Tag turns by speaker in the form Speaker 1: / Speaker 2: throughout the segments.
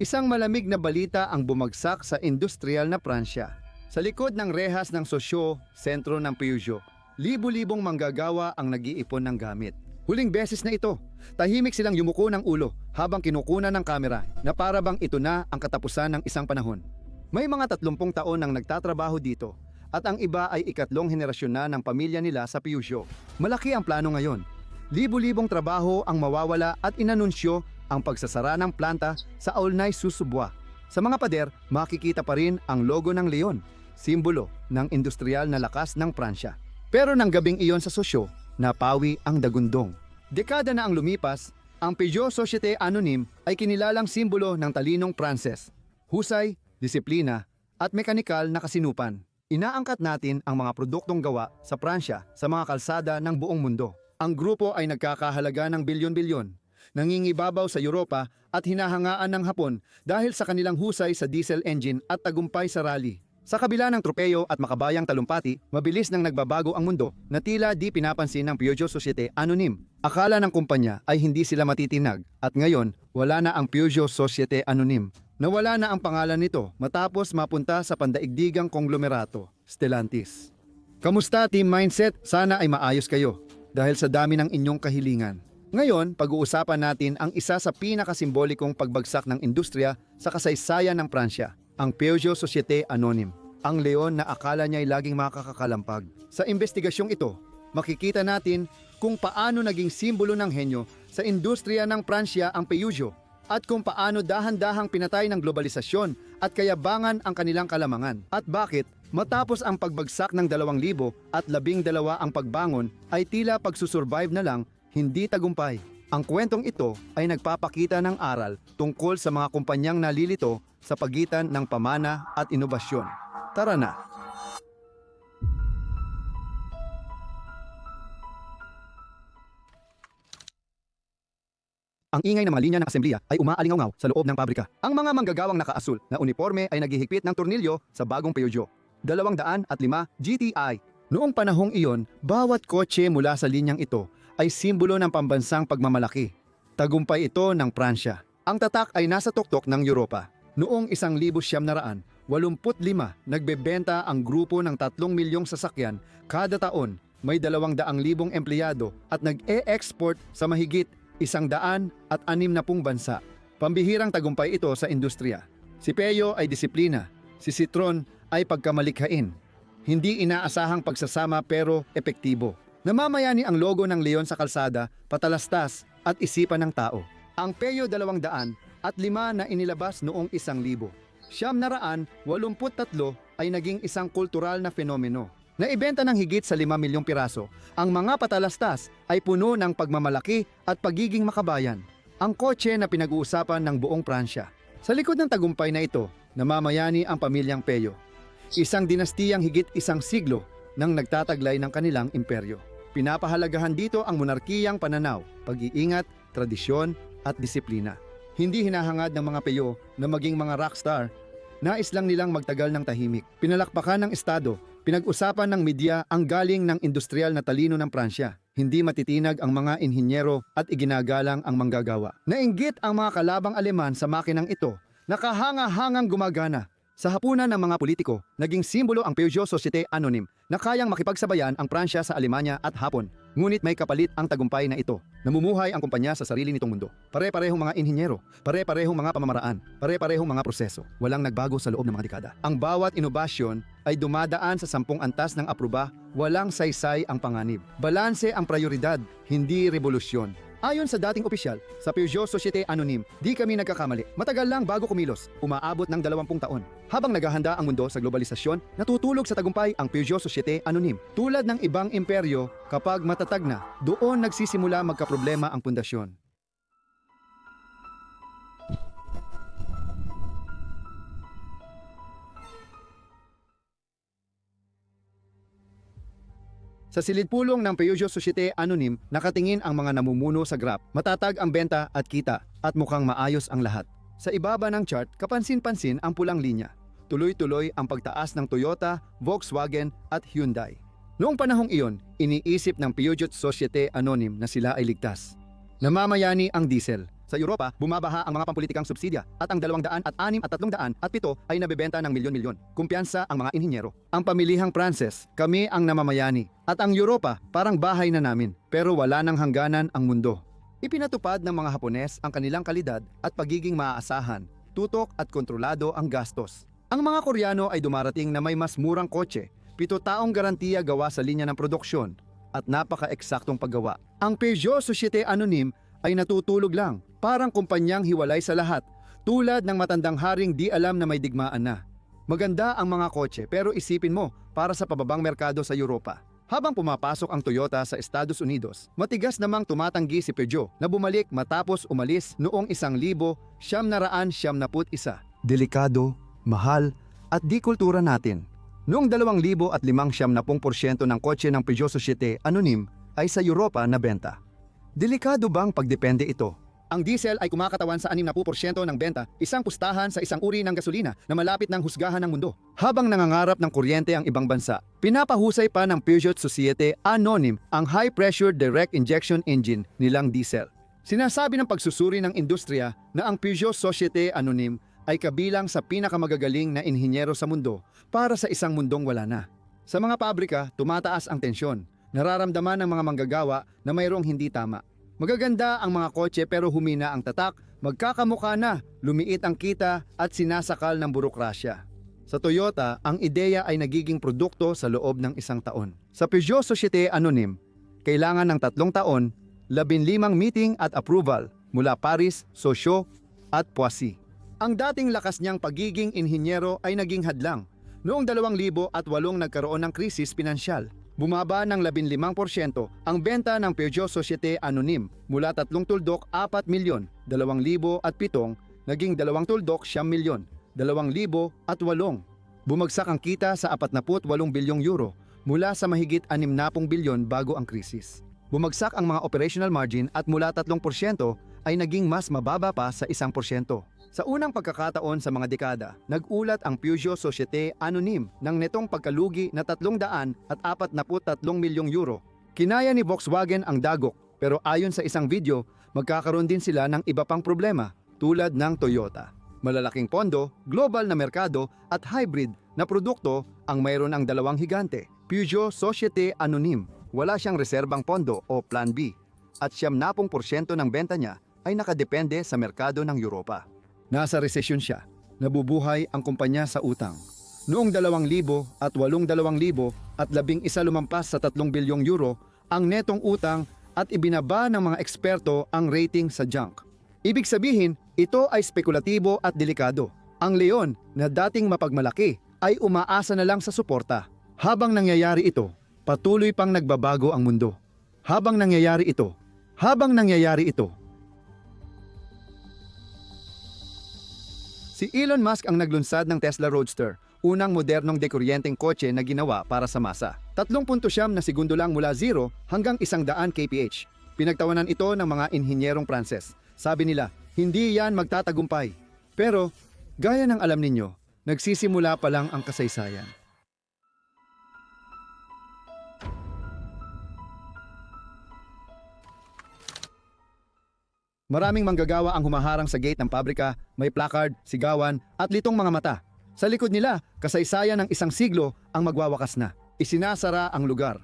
Speaker 1: Isang malamig na balita ang bumagsak sa industrial na Pransya. Sa likod ng rehas ng Sosyo, sentro ng Peugeot, libo-libong manggagawa ang nag-iipon ng gamit. Huling beses na ito, tahimik silang yumuko ng ulo habang kinukunan ng kamera na para bang ito na ang katapusan ng isang panahon. May mga 30 taon nang nagtatrabaho dito at ang iba ay ikatlong henerasyon na ng pamilya nila sa Peugeot. Malaki ang plano ngayon. Libo-libong trabaho ang mawawala at inanunsyo ang pagsasara ng planta sa Aulnay, Susubwa. Sa mga pader, makikita pa rin ang logo ng leon, simbolo ng industrial na lakas ng Pransya. Pero nang gabing iyon sa sosyo, napawi ang dagundong. Dekada na ang lumipas, ang Peugeot Société Anonyme ay kinilalang simbolo ng talinong Pranses. Husay, disiplina, at mekanikal na kasinupan. Inaangkat natin ang mga produktong gawa sa Pransya sa mga kalsada ng buong mundo. Ang grupo ay nagkakahalaga ng bilyon-bilyon, nangingibabaw sa Europa at hinahangaan ng Hapon dahil sa kanilang husay sa diesel engine at tagumpay sa rally. Sa kabila ng tropeyo at makabayang talumpati, mabilis nang nagbabago ang mundo na tila di pinapansin ng Peugeot Societe Anonim. Akala ng kumpanya ay hindi sila matitinag at ngayon wala na ang Peugeot Societe Anonim. Nawala na ang pangalan nito matapos mapunta sa pandaigdigang konglomerato, Stellantis. Kamusta Team Mindset? Sana ay maayos kayo dahil sa dami ng inyong kahilingan. Ngayon, pag-uusapan natin ang isa sa pinakasimbolikong pagbagsak ng industriya sa kasaysayan ng Pransya, ang Peugeot Societe Anonim. Ang leon na akala niya ay laging makakakalampag. Sa investigasyong ito, makikita natin kung paano naging simbolo ng henyo sa industriya ng Pransya ang Peugeot at kung paano dahan-dahang pinatay ng globalisasyon at kayabangan ang kanilang kalamangan. At bakit matapos ang pagbagsak ng 2,000 at labing dalawa ang pagbangon ay tila pagsusurvive na lang, hindi tagumpay. Ang kwentong ito ay nagpapakita ng aral tungkol sa mga kumpanyang nalilito sa pagitan ng pamana at inobasyon. Tara na! Ang ingay ng mga linya ng asemblea ay umaalingaw sa loob ng pabrika. Ang mga manggagawang nakaasul na uniforme ay naghihigpit ng tornilyo sa bagong Peugeot. 205 GTI. Noong panahong iyon, bawat kotse mula sa linyang ito ay simbolo ng pambansang pagmamalaki. Tagumpay ito ng Pransya. Ang tatak ay nasa tuktok ng Europa. Noong 1985, nagbebenta ang grupo ng 3 milyong sasakyan kada taon may 200,000 empleyado at nag-e-export sa mahigit isang daan at anim na pung bansa. Pambihirang tagumpay ito sa industriya. Si Peo ay disiplina, si Citron ay pagkamalikhain. Hindi inaasahang pagsasama pero epektibo. Namamayani ang logo ng leon sa kalsada, patalastas at isipan ng tao. Ang Peo 200 at lima na inilabas noong isang libo. Siyam na raan, 83 ay naging isang kultural na fenomeno. Naibenta ng higit sa 5 milyong piraso, ang mga patalastas ay puno ng pagmamalaki at pagiging makabayan. Ang kotse na pinag-uusapan ng buong Pransya. Sa likod ng tagumpay na ito, namamayani ang pamilyang Peyo. Isang dinastiyang higit isang siglo nang nagtataglay ng kanilang imperyo. Pinapahalagahan dito ang monarkiyang pananaw, pag-iingat, tradisyon at disiplina. Hindi hinahangad ng mga Peyo na maging mga rockstar Nais lang nilang magtagal ng tahimik. Pinalakpakan ng Estado, pinag-usapan ng media ang galing ng industrial na talino ng Pransya. Hindi matitinag ang mga inhinyero at iginagalang ang manggagawa. Nainggit ang mga kalabang Aleman sa makinang ito, nakahanga-hangang gumagana. Sa hapunan ng mga politiko, naging simbolo ang Peugeot Societe Anonym na kayang makipagsabayan ang Pransya sa Alemanya at Hapon. Ngunit may kapalit ang tagumpay na ito. Namumuhay ang kumpanya sa sarili nitong mundo. Pare-parehong mga inhinyero, pare-parehong mga pamamaraan, pare-parehong mga proseso. Walang nagbago sa loob ng mga dekada. Ang bawat inobasyon ay dumadaan sa sampung antas ng apruba, walang saysay ang panganib. Balanse ang prioridad, hindi revolusyon. Ayon sa dating opisyal, sa Peugeot Societe Anonym, di kami nagkakamali. Matagal lang bago kumilos, umaabot ng 20 taon. Habang naghahanda ang mundo sa globalisasyon, natutulog sa tagumpay ang Peugeot Societe Anonym. Tulad ng ibang imperyo, kapag matatag na, doon nagsisimula magkaproblema ang pundasyon. Sa silid-pulong ng Peugeot Societe Anonym, nakatingin ang mga namumuno sa graph. Matatag ang benta at kita at mukhang maayos ang lahat. Sa ibaba ng chart, kapansin-pansin ang pulang linya. Tuloy-tuloy ang pagtaas ng Toyota, Volkswagen at Hyundai. Noong panahong iyon, iniisip ng Peugeot Societe Anonym na sila ay ligtas. Namamayani ang diesel. Sa Europa, bumabaha ang mga pampulitikang subsidya at ang 200 at 6 at 300 at 7 ay nabebenta ng milyon-milyon. Kumpiyansa ang mga inhinyero. Ang pamilihang Pranses, kami ang namamayani. At ang Europa, parang bahay na namin. Pero wala nang hangganan ang mundo. Ipinatupad ng mga Hapones ang kanilang kalidad at pagiging maaasahan, tutok at kontrolado ang gastos. Ang mga Koreano ay dumarating na may mas murang kotse, pito taong garantiya gawa sa linya ng produksyon, at napaka-eksaktong paggawa. Ang Peugeot Societe Anonim ay natutulog lang, parang kumpanyang hiwalay sa lahat, tulad ng matandang haring di alam na may digmaan na. Maganda ang mga kotse pero isipin mo para sa pababang merkado sa Europa. Habang pumapasok ang Toyota sa Estados Unidos, matigas namang tumatanggi si Peugeot na bumalik matapos umalis noong isang libo siyam na raan siyam na put isa. Delikado, mahal, at di kultura natin. Noong dalawang libo at limang siyam na pung porsyento ng kotse ng Peugeot Societe Anonim ay sa Europa na benta. Delikado bang pagdepende ito? Ang diesel ay kumakatawan sa 60% ng benta, isang pustahan sa isang uri ng gasolina na malapit ng husgahan ng mundo. Habang nangangarap ng kuryente ang ibang bansa, pinapahusay pa ng Peugeot Societe Anonim ang high-pressure direct injection engine nilang diesel. Sinasabi ng pagsusuri ng industriya na ang Peugeot Societe Anonim ay kabilang sa pinakamagagaling na inhinyero sa mundo para sa isang mundong wala na. Sa mga pabrika, tumataas ang tensyon. Nararamdaman ng mga manggagawa na mayroong hindi tama. Magaganda ang mga kotse pero humina ang tatak, magkakamukha na, lumiit ang kita at sinasakal ng burokrasya. Sa Toyota, ang ideya ay nagiging produkto sa loob ng isang taon. Sa Peugeot Societe Anonim, kailangan ng tatlong taon, labinlimang meeting at approval mula Paris, Sochaux at Poissy. Ang dating lakas niyang pagiging inhinyero ay naging hadlang. Noong 2008 nagkaroon ng krisis pinansyal. Bumaba ng 15% ang benta ng Peugeot Societe Anonim mula tatlong tuldok 4 milyon, 2,000 at 7, naging dalawang tuldok 9 milyon, 2,000 at 8. Bumagsak ang kita sa 48 bilyong euro mula sa mahigit 60 bilyon bago ang krisis. Bumagsak ang mga operational margin at mula 3% ay naging mas mababa pa sa 1%. Sa unang pagkakataon sa mga dekada, nag-ulat ang Peugeot Societe Anonim ng netong pagkalugi na 300 at 43 milyong euro. Kinaya ni Volkswagen ang dagok pero ayon sa isang video, magkakaroon din sila ng iba pang problema tulad ng Toyota. Malalaking pondo, global na merkado at hybrid na produkto ang mayroon ang dalawang higante. Peugeot Societe Anonim, wala siyang reserbang pondo o Plan B at siyam na pong porsyento ng benta niya ay nakadepende sa merkado ng Europa. Nasa resesyon siya. Nabubuhay ang kumpanya sa utang. Noong 2000 at 8 2000 at labing isa lumampas sa 3 bilyong euro ang netong utang at ibinaba ng mga eksperto ang rating sa junk. Ibig sabihin, ito ay spekulatibo at delikado. Ang leon na dating mapagmalaki ay umaasa na lang sa suporta. Habang nangyayari ito, patuloy pang nagbabago ang mundo. Habang nangyayari ito, habang nangyayari ito, Si Elon Musk ang naglunsad ng Tesla Roadster, unang modernong dekuryenteng kotse na ginawa para sa masa. 3.7 na segundo lang mula 0 hanggang 100 kph. Pinagtawanan ito ng mga inhinyerong Pranses. Sabi nila, hindi yan magtatagumpay. Pero, gaya ng alam ninyo, nagsisimula pa lang ang kasaysayan. Maraming manggagawa ang humaharang sa gate ng pabrika, may placard, sigawan, at litong mga mata. Sa likod nila, kasaysayan ng isang siglo ang magwawakas na. Isinasara ang lugar.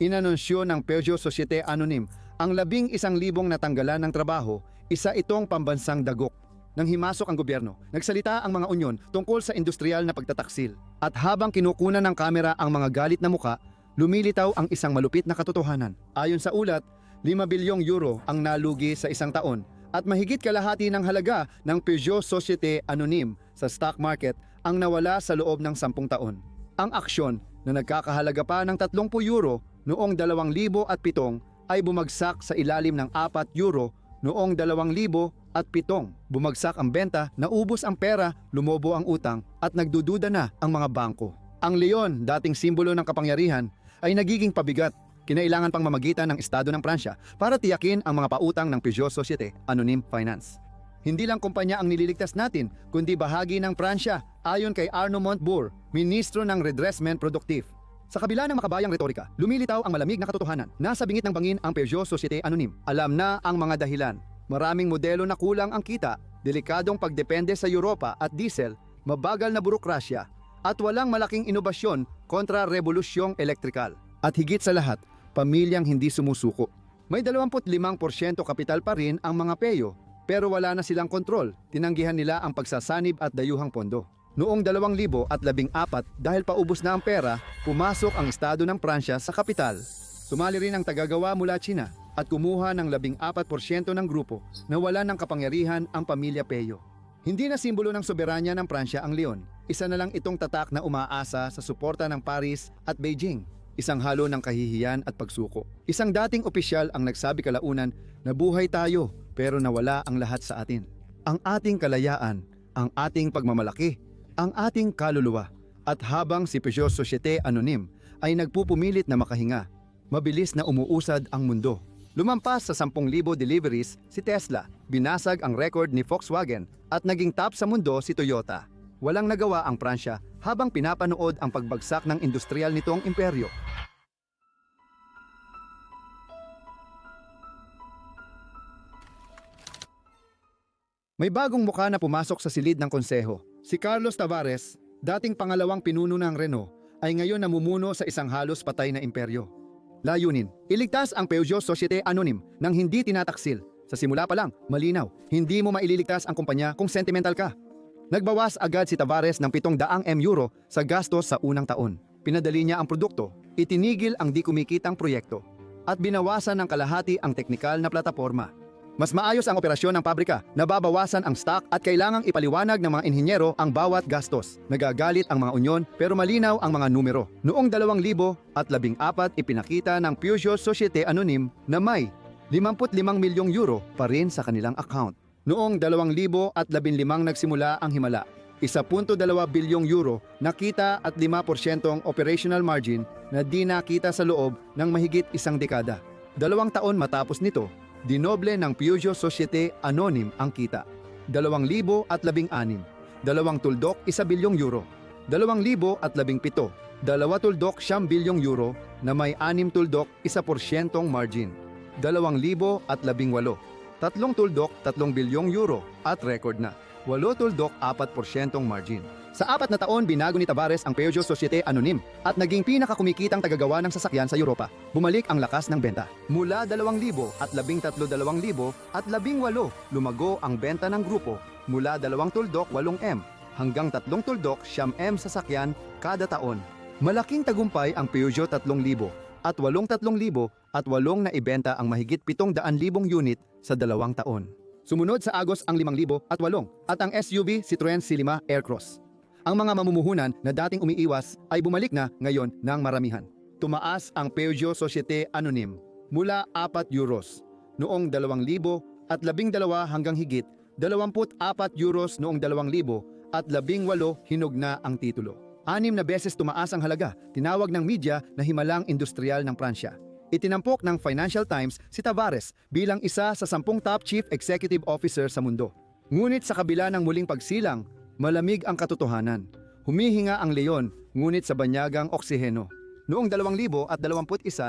Speaker 1: Inanunsyo ng Peugeot Societe Anonim ang labing isang libong natanggalan ng trabaho, isa itong pambansang dagok. Nang himasok ang gobyerno, nagsalita ang mga unyon tungkol sa industrial na pagtataksil. At habang kinukunan ng kamera ang mga galit na muka, lumilitaw ang isang malupit na katotohanan. Ayon sa ulat, 5 bilyong euro ang nalugi sa isang taon at mahigit kalahati ng halaga ng Peugeot Societe Anonim sa stock market ang nawala sa loob ng 10 taon. Ang aksyon na nagkakahalaga pa ng 30 euro noong 2007 ay bumagsak sa ilalim ng 4 euro noong 2007. Bumagsak ang benta, naubos ang pera, lumobo ang utang at nagdududa na ang mga bangko. Ang leon, dating simbolo ng kapangyarihan, ay nagiging pabigat kinailangan pang mamagitan ng Estado ng Pransya para tiyakin ang mga pautang ng Peugeot Societe Anonim Finance. Hindi lang kumpanya ang nililigtas natin, kundi bahagi ng Pransya ayon kay Arnaud Montebourg, Ministro ng Redressement Productive. Sa kabila ng makabayang retorika, lumilitaw ang malamig na katotohanan. Nasa bingit ng bangin ang Peugeot Societe Anonim. Alam na ang mga dahilan. Maraming modelo na kulang ang kita, delikadong pagdepende sa Europa at diesel, mabagal na burokrasya, at walang malaking inobasyon kontra revolusyong elektrikal. At higit sa lahat, pamilyang hindi sumusuko. May 25% kapital pa rin ang mga peyo, pero wala na silang kontrol. Tinanggihan nila ang pagsasanib at dayuhang pondo. Noong 2014 dahil paubos na ang pera, pumasok ang estado ng Pransya sa kapital. Sumali rin ang tagagawa mula China at kumuha ng 14% ng grupo na wala ng kapangyarihan ang pamilya Peyo. Hindi na simbolo ng soberanya ng Pransya ang Leon. Isa na lang itong tatak na umaasa sa suporta ng Paris at Beijing. Isang halo ng kahihiyan at pagsuko. Isang dating opisyal ang nagsabi kalaunan na buhay tayo pero nawala ang lahat sa atin. Ang ating kalayaan, ang ating pagmamalaki, ang ating kaluluwa. At habang si Peugeot Societe Anonim ay nagpupumilit na makahinga, mabilis na umuusad ang mundo. Lumampas sa 10,000 deliveries si Tesla, binasag ang record ni Volkswagen at naging top sa mundo si Toyota. Walang nagawa ang Pransya habang pinapanood ang pagbagsak ng industrial nitong imperyo. May bagong mukha na pumasok sa silid ng konseho. Si Carlos Tavares, dating pangalawang pinuno ng Renault, ay ngayon namumuno sa isang halos patay na imperyo. Layunin, iligtas ang Peugeot Societe Anonim nang hindi tinataksil. Sa simula pa lang, malinaw, hindi mo maililigtas ang kumpanya kung sentimental ka. Nagbawas agad si Tavares ng 700 M euro sa gastos sa unang taon. Pinadali niya ang produkto, itinigil ang di kumikitang proyekto, at binawasan ng kalahati ang teknikal na plataforma. Mas maayos ang operasyon ng pabrika, nababawasan ang stock at kailangang ipaliwanag ng mga inhinyero ang bawat gastos. Nagagalit ang mga unyon pero malinaw ang mga numero. Noong 2014 ipinakita ng Peugeot Societe Anonim na may 55 milyong euro pa rin sa kanilang account. Noong 2015 nagsimula ang himala. 1.2 bilyong euro nakita at 5% ang operational margin na di nakita sa loob ng mahigit isang dekada. Dalawang taon matapos nito, dinoble ng Peugeot Societe Anonim ang kita. 2016, dalawang tuldok 1 bilyong euro. 2017, dalawa tuldok 9 bilyong euro na may 6 tuldok 1% margin. 2018, tatlong tuldok 3 bilyong euro at record na. 8 tuldok 4% margin. Sa apat na taon, binago ni Tavares ang Peugeot Societe Anonim at naging pinakakumikitang tagagawa ng sasakyan sa Europa. Bumalik ang lakas ng benta. Mula 2,000 at 13,000 at 18 lumago ang benta ng grupo mula 2 tuldok 8M hanggang 3 tuldok 9M sasakyan kada taon. Malaking tagumpay ang Peugeot 3,000 at 8,300 at 8 na ibenta ang mahigit 700,000 unit sa dalawang taon. Sumunod sa Agos ang 5,000 at 8 at ang SUV Citroen C5 Aircross. Ang mga mamumuhunan na dating umiiwas ay bumalik na ngayon ng maramihan. Tumaas ang Peugeot Societe Anonim mula 4 euros noong 2000 at 12 hanggang higit 24 euros noong 2000 at 18 hinog na ang titulo. Anim na beses tumaas ang halaga, tinawag ng media na himalang industrial ng Pransya. Itinampok ng Financial Times si Tavares bilang isa sa sampung top chief executive officer sa mundo. Ngunit sa kabila ng muling pagsilang, malamig ang katotohanan. Humihinga ang leon, ngunit sa banyagang oksiheno. Noong 2021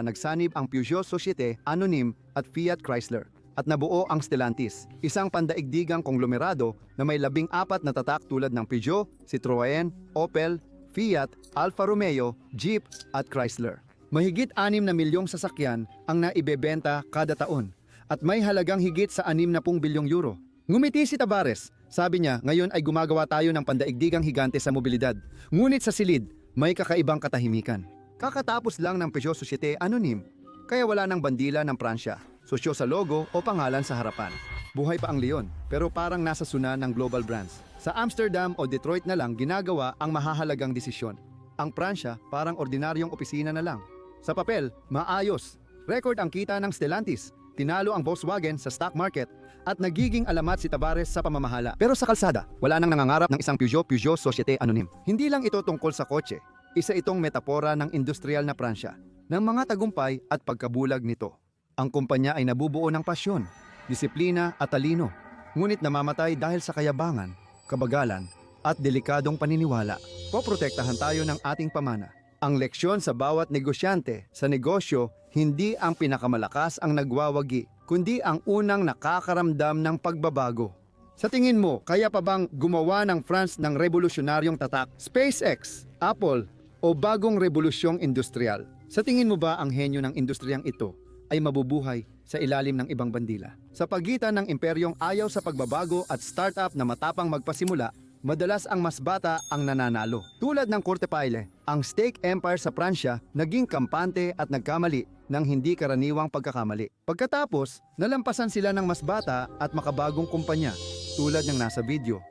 Speaker 1: nagsanib ang Peugeot Societe Anonim at Fiat Chrysler at nabuo ang Stellantis, isang pandaigdigang konglomerado na may labing apat na tatak tulad ng Peugeot, Citroën, Opel, Fiat, Alfa Romeo, Jeep at Chrysler. Mahigit 6 na milyong sasakyan ang naibebenta kada taon at may halagang higit sa 60 bilyong euro. Ngumiti si Tavares. Sabi niya, ngayon ay gumagawa tayo ng pandaigdigang higante sa mobilidad. Ngunit sa silid, may kakaibang katahimikan. Kakatapos lang ng Peugeot Societe Anonim, kaya wala ng bandila ng Pransya, sosyo sa logo o pangalan sa harapan. Buhay pa ang Leon, pero parang nasa suna ng global brands. Sa Amsterdam o Detroit na lang ginagawa ang mahahalagang desisyon. Ang Pransya parang ordinaryong opisina na lang. Sa papel, maayos. Record ang kita ng Stellantis. Tinalo ang Volkswagen sa stock market at nagiging alamat si Tavares sa pamamahala. Pero sa kalsada, wala nang nangangarap ng isang Peugeot Peugeot Societe Anonim. Hindi lang ito tungkol sa kotse. Isa itong metapora ng industrial na Pransya, ng mga tagumpay at pagkabulag nito. Ang kumpanya ay nabubuo ng pasyon, disiplina at talino, ngunit namamatay dahil sa kayabangan, kabagalan at delikadong paniniwala. Poprotektahan tayo ng ating pamana. Ang leksyon sa bawat negosyante sa negosyo, hindi ang pinakamalakas ang nagwawagi, kundi ang unang nakakaramdam ng pagbabago. Sa tingin mo, kaya pa bang gumawa ng France ng revolusyonaryong tatak, SpaceX, Apple, o bagong revolusyong industrial? Sa tingin mo ba ang henyo ng industriyang ito ay mabubuhay sa ilalim ng ibang bandila? Sa pagitan ng imperyong ayaw sa pagbabago at startup na matapang magpasimula, madalas ang mas bata ang nananalo. Tulad ng Courtepaille, ang steak empire sa Pransya naging kampante at nagkamali ng hindi karaniwang pagkakamali. Pagkatapos, nalampasan sila ng mas bata at makabagong kumpanya tulad ng nasa video.